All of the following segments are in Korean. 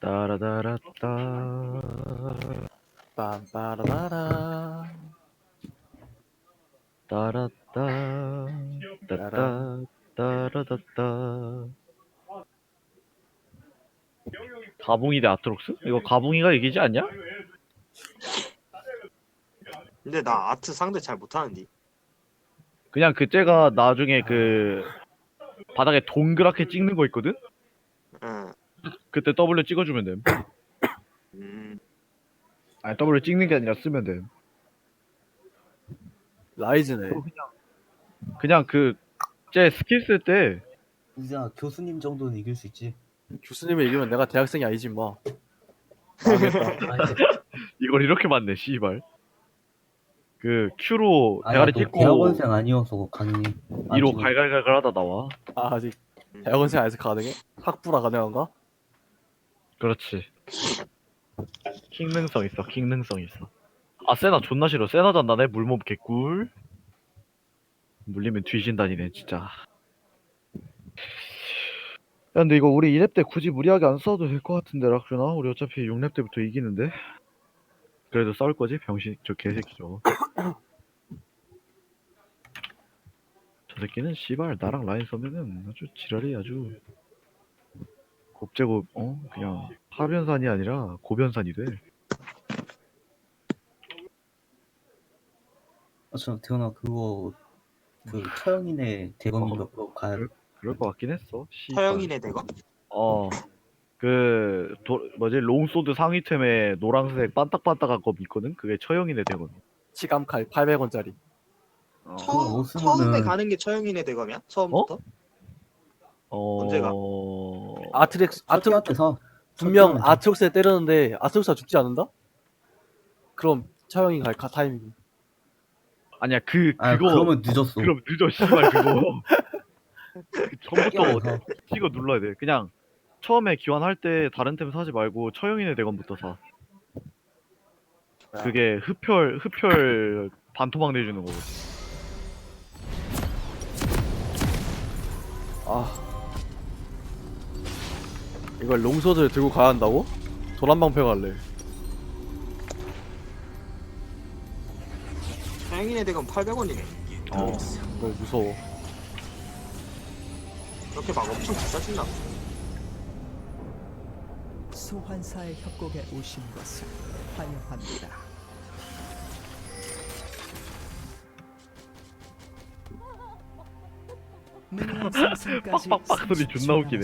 따라다라따 빰빠라라라 따라따 따따 따라다따 가붕이 대 아트록스? 이거 가붕이가 이기지 않냐? 근데 나 아트 상대 잘 못하는데. 그냥 그때가 나중에 그 바닥에 동그랗게 찍는 거 있거든? 응. 그때 W 찍어주면 됨 음. 아니 W 찍는 게 아니라 쓰면 됨 라이즈네 그냥 그쟤 스킬 쓸 때 우지야 교수님 정도는 이길 수 있지. 교수님을 이기면 내가 대학생이 아니지 뭐 이걸 이렇게 맞네 씨발 그 Q로 아니야 대가리 너 찍고 대학원생 아니어서 가능해. 2로 갈갈갈갈 하다 나와 아 아직 대학원생 아직 가능해? 학부라 가능한가? 그렇지. 킹 능성 있어 킹 능성 있어. 아 세나 존나 싫어. 세나 잔다네 물몸 개꿀. 물리면 뒤진다니네 진짜. 야 근데 이거 우리 2렙 때 굳이 무리하게 안 싸워도 될 것 같은데 락준아 우리 어차피 6렙 때부터 이기는데. 그래도 싸울 거지 병신 저 개새끼 저거. 저 새끼는 씨발 나랑 라인 서면은 아주 지랄이 아주 곱제곱 어 그냥 하변산이 아니라 고변산이 돼 아저 태연아 그거 그 처형이네 대검인가 그거 가야 돼. 그럴 것 같긴 했어 씨발. 서영이네 대거. 어. 그, 도, 뭐지, 롱소드 상위템에 노란색 반딱반딱한 거 있거든? 그게 처형이네, 대건. 치감칼 800원짜리 어. 처음 못 쓰면은- 처음에 가는 게 처형이네 대거면 처음부터. 어. 언제 가? 아트렉스 아트 아트 서 분명 아트록스에 때렸는데 아트록스가 죽지 않는다? 그럼 차영이 갈 가- 타이밍 아니야, 그, 아 그거. 그러면 늦었어. 그럼 늦어, 씨발, 그거. 그 전부터 끼워서. 찍어 눌러야 돼. 그냥, 처음에 기환할 때 다른 템 사지 말고, 처형이네, 대건부터 사. 그게 흡혈, 흡혈 반토막 내주는 거거든. 아 이걸 롱소드를 들고 가야 한다고? 도란방패 갈래 서영이네 대건 800원이네. 어. 너무 무서워 그렇게 막 엄청 비싸진다. 소환사의 협곡에 오신 것을 환영합니다. 생성까지 빡빡빡 소리 30초 존나 웃기네.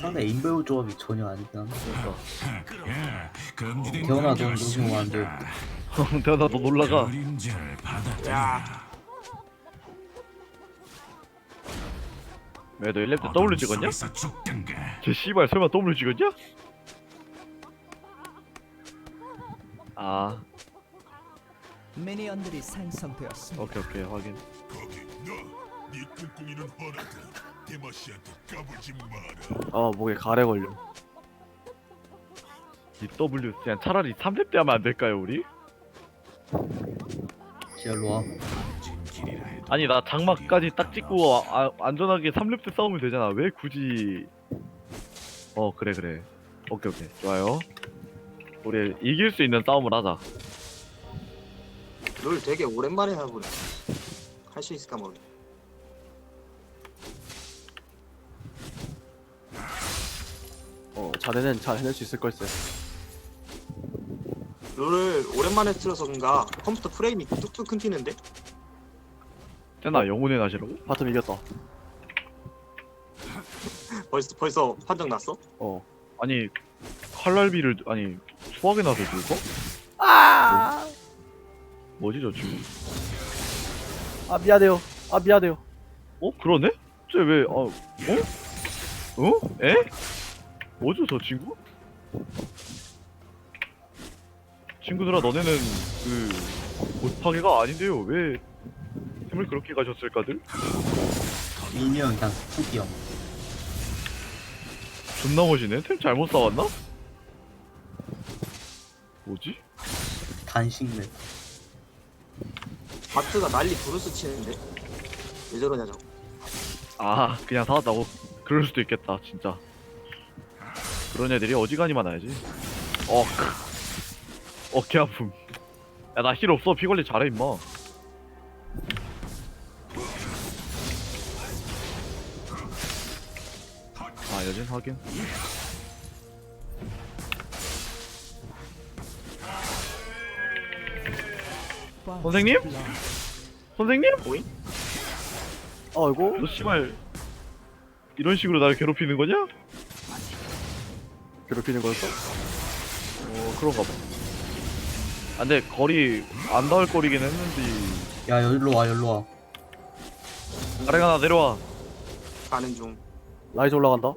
상대 인베우 조합이 전혀 아니긴 한데. 금지된 태연아 너 공격을 녹음 안 돼. 대현아, 너 놀라가. 그림자를 받아 야. 왜, 너 1렙 때 W 찍었냐? 속에서 죽든가 쟤 씨발 설마 W 찍었냐? 아 미니언들이 생성되었습니다. 오케이 오케이 확인 거기 너네 꿈꾸미는 허라다 데마시한테 까불지 마라 아 목에 가래 걸려 이 W 그냥 차라리 3렙 때 하면 안 될까요 우리? 지열로 와. 아니 나 장막까지 딱 찍고 아, 아, 안전하게 3렙 때 싸우면 되잖아 왜 굳이 어 그래 그래 오케이 오케이 좋아요 우리 이길 수 있는 싸움을 하자 롤 되게 오랜만에 해보네. 할수 있을까 모르. 어 자네는 잘 해낼 수 있을 걸세 롤을 오랜만에 틀어서 그런가 컴퓨터 프레임이 뚝뚝 끊기는데. 세나 영혼의 나시라고? 바텀 이겼다 벌써 벌써 판정 났어? 어 아니 칼날비를 아니 수학에 나서 죽어? 뭐지 저 친구? 아 미안해요 아 미안해요 어 그러네? 쟤 왜 아 어? 어? 에? 뭐죠 저 친구? 친구들아 너네는 그 못하게가 아닌데요 왜 템을 그렇게 가셨을까들? 미니언 그냥 푸기형. 존나 멋이네 템 잘못 싸웠나? 뭐지? 단식네. 바트가 난리 부르스 치는데 왜 저러냐 저거. 아 그냥 사왔다고? 그럴 수도 있겠다 진짜 그런 애들이 어지간히 많아야지. 어, 어개 아픔. 야 나 힐 없어. 피 관리 잘해 임마. 아 여진 확인. 선생님? 선생님? 아이고. 너 씨발 이런 식으로 나를 괴롭히는 거냐? 괴롭히는 거였어? 어 그런가 봐. 아, 근데 거리 안 닿을 거리긴 했는데 야 여기로 와 여기로 와 아래가 나 내려와. 가는 중. 라이즈 올라간다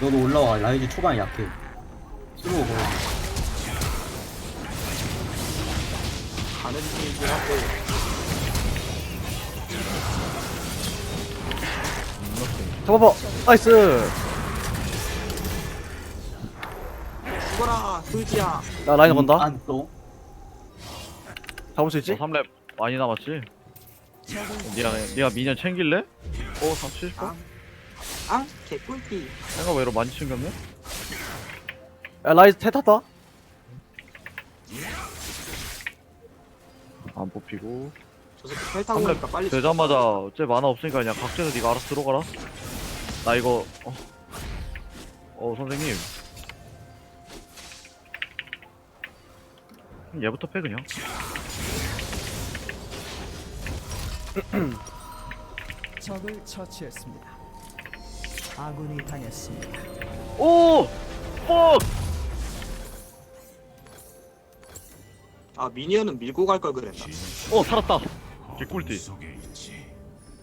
너도 올라와 라이즈 초반에 약해 스로우 걸어 가는 중이긴 하고. 잡아봐 나이스 죽어라, 솔지야. 나 라인 건다 안또 잡을 수 있지? 너 3렙 많이 남았지? 니가 니가 미년 챙길래? 어 30? 아, 아, 개꿀띠. 이러 많이 챙겼네? 야 라이즈 태 탔다 안 뽑히고 저 새끼 펠 타고 오니까 빨리. 되자마자 쟤 만화 없으니까 그냥 각자에서 니가 알아서 들어가라. 나 이거 어, 어 선생님 얘부터 패 그냥. 적을 처치했습니다. 아군이 당했습니다. 오! 뻑! 아, 미니언은 밀고 갈 걸 그랬나? 어 살았다. 개꿀띠.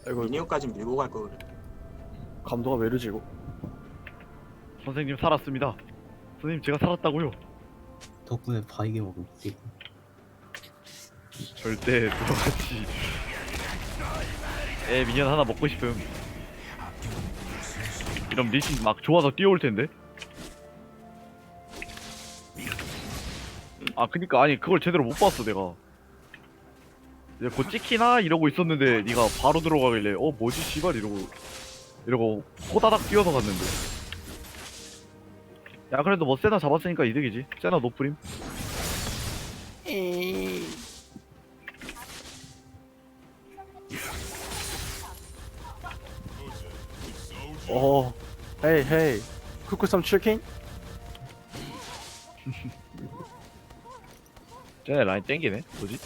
아이고 미니언까진 밀고 갈 걸 그래. 감도가 왜 이러지 이거 선생님 살았습니다. 선생님 제가 살았다고요. 덕분에 바이게 먹음 절대 들어가지. 에 미니언 하나 먹고 싶음. 이런 리신 막 좋아서 뛰어올 텐데. 아 그니까 아니 그걸 제대로 못 봤어 내가. 이제 곧 찍히나 이러고 있었는데 네가 바로 들어가길래 어 뭐지 씨발 이러고 이러고 호다닥 뛰어서 갔는데. 야 그래도 뭐 세나 잡았으니까 이득이지. 세나 노프림. 어 헤이 헤이 쿠쿠 썸 치킨? 쟤네 라인 땡기네. 뭐지?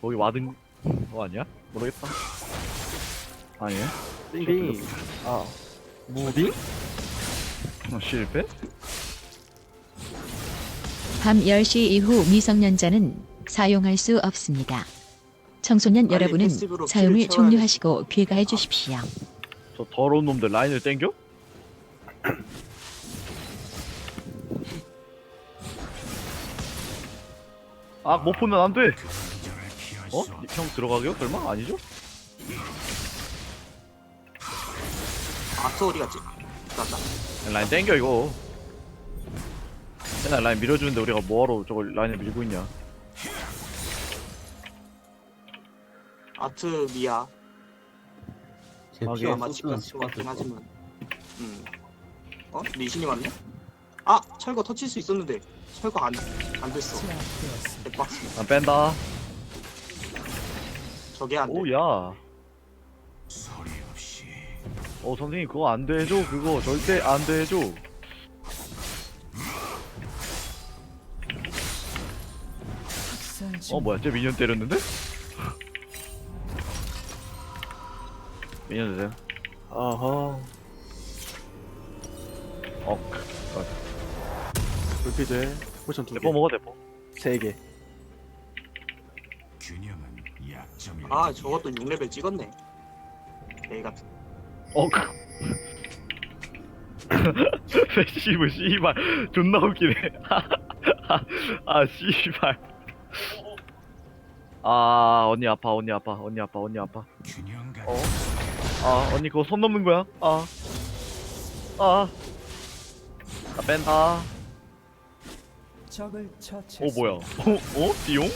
거기 와든 거 아니야? 모르겠다. 아니야? 띵. 아 무빙? 어, 실패? 밤 10시 이후 미성년자는 사용할 수 없습니다. 청소년 빨리 여러분은 패시브로 사용을 종료하시고 귀가해 주십시오. 저 더러운 놈들 라인을 땡겨? 아, 못 보면 안 돼! 어? 형 들어가게요? 설마? 아니죠? 아트 어디 갔지? 맞다. 라인 땡겨, 이거. 맨날 라인 밀어주는데 우리가 뭐하러 저걸 라인을 밀고 있냐. 아트 미야. 제 아, 피가 아마 소스는 집갔을 것 같긴 집갔을 하지만. 음. 어? 리신이 왔네? 아! 철거 터칠 수 있었는데. 철거 안, 안 됐어. 제압되었습니다. 백 박스. 난 뺀다. 저게 안 돼. 오, 야. 어, 선생님, 그거 안 돼 해줘. 그거 절대 안 돼 해줘. 어, 뭐야, 쟤 미니언 때렸는데? 미니언 되세요? 아하 어, 불피드 포션 두개 대포 먹어, 대포. 세개 균형은 약점이 아, 저것도 6레벨 찍었네. 개 같은. 어, 그. 씨발, 씨발. 존나 웃기네. 아, 씨발. 아, 언니 아파, 언니 아파, 언니 아파, 언니 아파. 어? 아, 언니 그거 손 넘는 거야? 아. 아. 나 뺀다. 적을 오, 처치했습니다. 뭐야. 어? 어? 디용?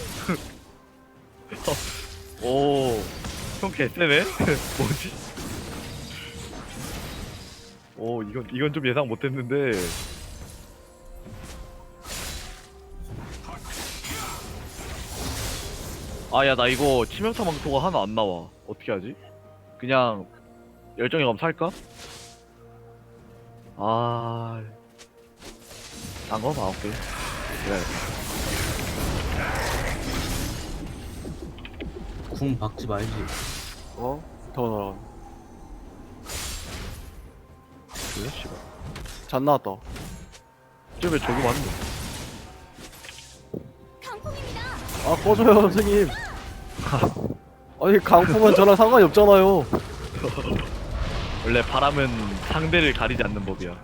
오. 형 개쎄네? 뭐지? 오 이건 이건 좀 예상 못했는데 아야 나 이거 치명타 망토가 하나 안 나와 어떻게 하지? 그냥 열정의 검 살까? 아... 딴거 봐, 오케이. 그래. 궁 박지 말지. 어? 더 나와. 잔 나왔다. 저왜 저기 왔는데? 아 꺼져요 선생님. 아니 강풍은 저랑 상관이 없잖아요. 원래 바람은 상대를 가리지 않는 법이야.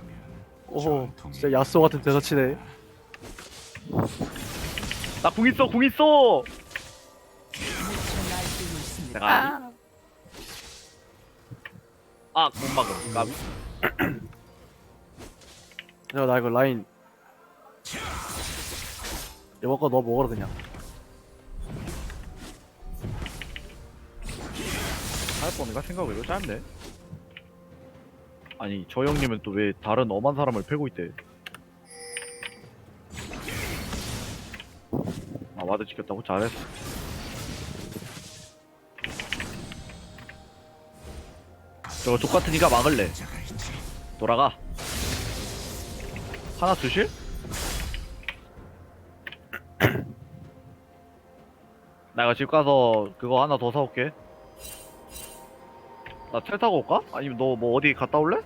오호 진짜 야스 같은 대사치네. 나 궁 있어, 궁 있어! 내가 아, 못 막음. 까비. 야 나 이거 라인. 이번 거 너 먹어라 그냥. 할 뻔인가 생각해도 짧네. 아니, 저 형님은 또 왜 다른 엄한 사람을 패고 있대? 아, 와드 지켰다고? 잘했어. 저거 족같으니까 막을래. 돌아가. 하나 주실? 내가 집 가서 그거 하나 더 사올게. 나텔 타고 올까? 아니면 너 뭐 어디 갔다 올래?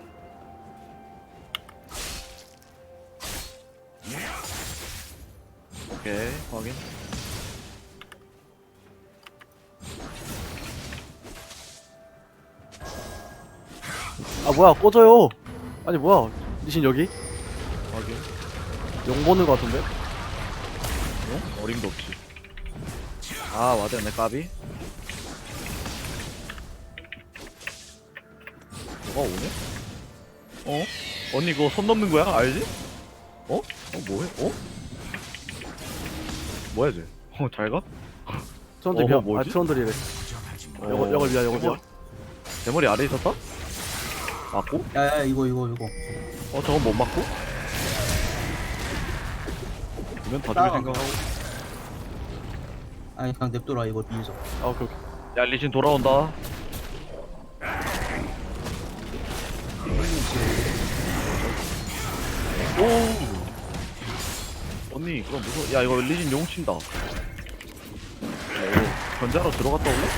오케이 확인 아 뭐야 꺼져요. 아니 뭐야 니신 여기? 확인 용 보는 거 같은데? 어? 어림도 없지 아 와드였네 까비 뭐가 오네? 어? 언니 그거 손 넘는 거야? 알지? 어? 어 뭐해? 어? 뭐야 쟤? 어 잘 가? 트런들 어머, 미안. 아 뭐지? 트런들이래. 어, 영어 영어 미안 영어 미안. 내 머리 아래 있었다? 맞고? 야야 이거 이거 이거. 어 저건 못 맞고? 죽일 따라가. 생각하고 아니 그냥 냅둬라 이거 비우자. 아 오케이 오케이. 야 리신 돌아온다 오 언니 그럼 무서워 야 이거 리신 용 친다 야 이거 견제하러 들어갔다 올래?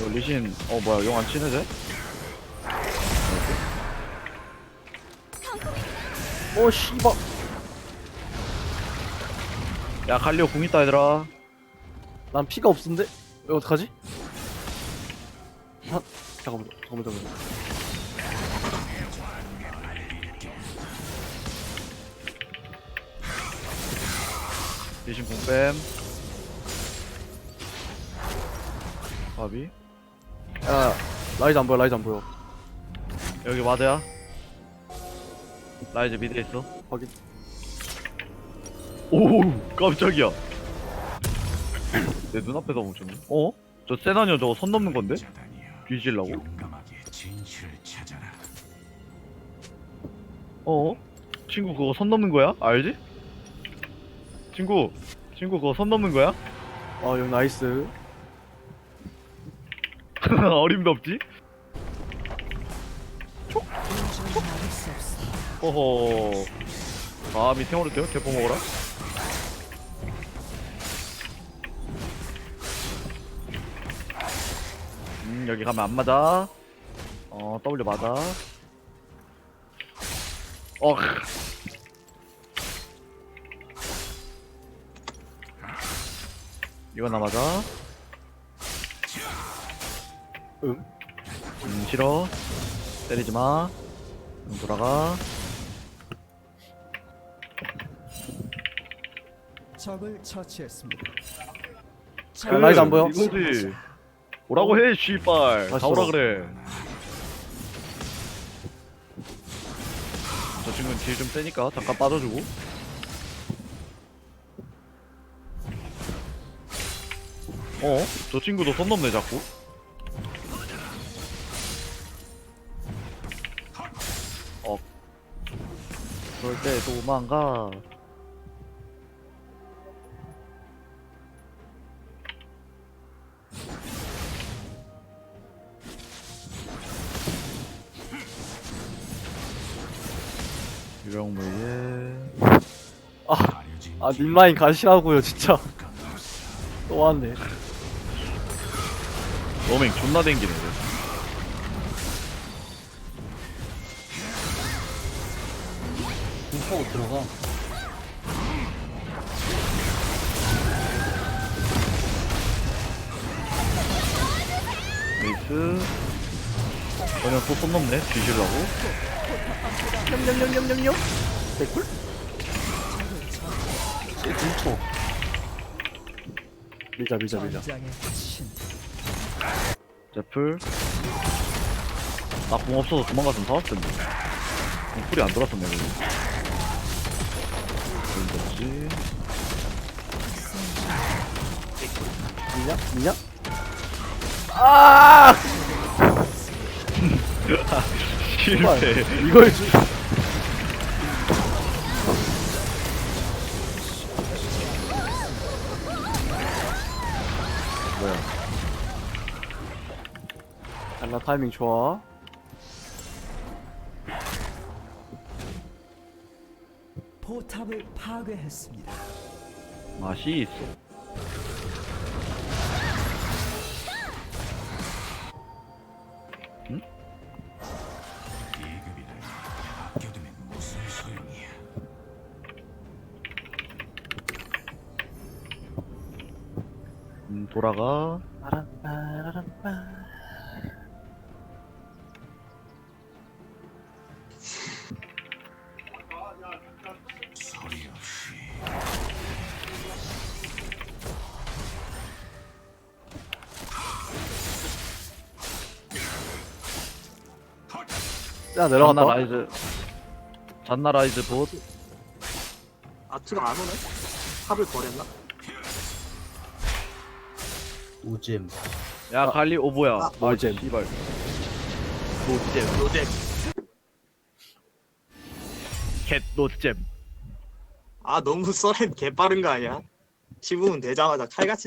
이거 리신 어 뭐야 용 안 치네 쟤? 오 씨발. 야 갈리오 궁 있다 얘들아 난 피가 없는데? 이거 어떡하지? 아, 잠깐만 잠깐만 잠깐만. 리신 궁뱀 바비 야 라이즈 안 보여 라이즈 안 보여. 여기 와드야 라이즈 미드에 있어 확인. 오 깜짝이야 내 눈앞에서 멈췄네 어? 저 세나니어 저거 선 넘는 건데? 뒤질라고? 어? 친구 그거 선 넘는 거야? 알지? 친구 친구 그거 선 넘는 거야? 아 여기 나이스. 어림도 없지? 어허 감히 탱으로 돼요? 대포 먹어라 여기 가면 안 맞아. 어 W 맞아. 어 이거 나 맞아. 응. 음 싫어. 때리지 마. 음, 돌아가. 적을 처치했습니다. 야, 라이즈 안 보여? 오라고 해, 씨발. 다. 오라 그래. 저 친구는 딜 좀 세니까 잠깐 빠져주고. 어? 저 친구도 손 넘네 자꾸 어 절대 도망가 유령무예 가려진 아 님라인 가시라고요 진짜 또 왔네 너맹 존나 댕기네 이거. 공포 들어가. 베이스 전혀 또손 넘네 뒤질라고 냠냠냠냠냠냠 개꿀? 쟤 공포. 밀자 밀자 밀자 제플 나공 없어서 도망갔으면 살았을 텐데 공풀이 안 돌았었네 그거 뭐지 미냐? 미냐? 아! 실패 이걸 주... 타이밍 좋아 포탑을 파괴했습니다. 맛이 있어 소용이야. 음 돌아가 야 잔나 내려간다 라이즈 잔나 라이즈 봇 아트가 안 오네? 탑을 버렸나? 오잼. 야 아. 갈리 오 뭐야 아, 노잼 씨발 노잼 요즘 겟 노잼 아 너무 써렌 개빠른 거 아니야? 15분 되자마자 칼같이